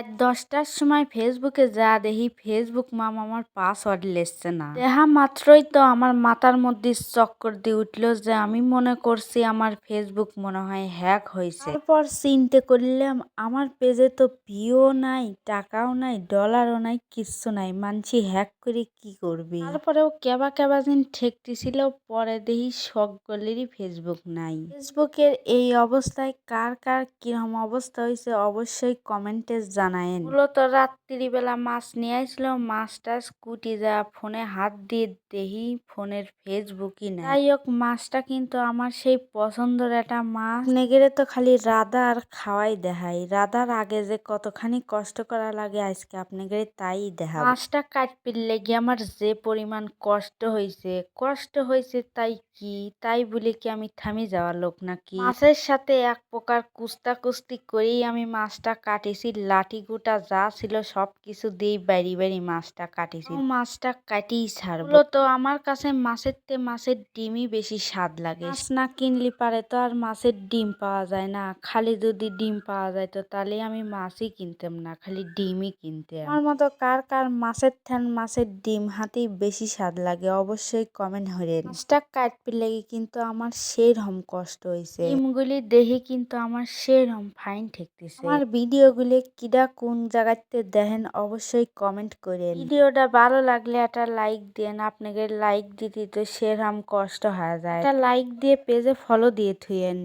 রাত দশটার সময় ফেসবুকে যা দেখি, ফেসবুক মাম আমার পাসওয়ার্ড লেসছে না। দেহা মাত্রই তো আমার মাথার মধ্যে চক্কর দিয়ে উঠল যে আমি মনে করছি আমার ফেসবুক মনে হয় হ্যাক হয়েছে। তারপর চিনতে করলাম, আমার পেজে তো ভিও নাই, টাকাও নাই ডলারও নাই, কিচ্ছু নাই, মানছি হ্যাক করে কি করবে? তারপরেও কেবা কেবা দিন ঠেকতেছিল, পরে দেখি সকলেরই ফেসবুক নাই। ফেসবুকের এই অবস্থায় কার কার কীরকম অবস্থা হয়েছে, অবশ্যই কমেন্টে জানায়েন মূলত রাত্রিবেলা মাছ নিয়ে আসছিল মাছটা স্কুটি যা ফোনে হাত দিয়ে দেখি ফোনের ফেসবুকই নাই। যাই হোক মাছটা কিন্তু আমার সেই পছন্দের একটা মাছ। নেগেরে তো খালি রাধা আর খাওয়াই দেখাই। রাধার আগে যে কতখানি কষ্ট করা লাগে আজকে আপনাকে তাই দেখা মাছটা কাটপির লেগে আমার যে পরিমাণ কষ্ট হয়েছে কষ্ট হয়েছে তাই কি? তাই বলে কি আমি থামি যাওয়ার লোক নাকি? মাছের সাথে এক প্রকার কুস্তা কুস্তি করেই আমি মাছটা কাটেছি লাঠি গুটা যা ছিল সব কিছু দিয়ে বাড়ি বাড়ি মাছটা কাটেছি মাছটা কাটিই ছাড়বো। তো আমার কাছে মাছের তে মাছের ডিমই বেশি স্বাদ লাগে। মাছ না কিনলে পারে তো আর মাছের ডিম পাওয়া যায় না। খালি যদি ডিম পাওয়া যায় তো তাহলে আমি মাছই কিনতাম না খালি ডিমই কিনতাম আমার মতো কার কার মাছের থ্যান মাছের ডিম হাতেই বেশি স্বাদ লাগে অবশ্যই কমেন্ট হরেন মাছটা কাটতে লেগে কিন্তু আমার সেই সেরকম কষ্ট হয়েছে ডিমগুলি দেখে কিন্তু আমার সেই সেরকম ফাইন ঠেকতেছে। আমার ভিডিওগুলি কিডা কোন জায়গাতে দেখেন অবশ্যই কমেন্ট করেন। ভিডিওটা ভালো লাগলে একটা লাইক দেন, আপনাকে লাইক দিতে তো সেরকম কষ্ট হয়ে যায়। একটা লাইক দিয়ে পেজে ফলো দিয়ে থুয়েন।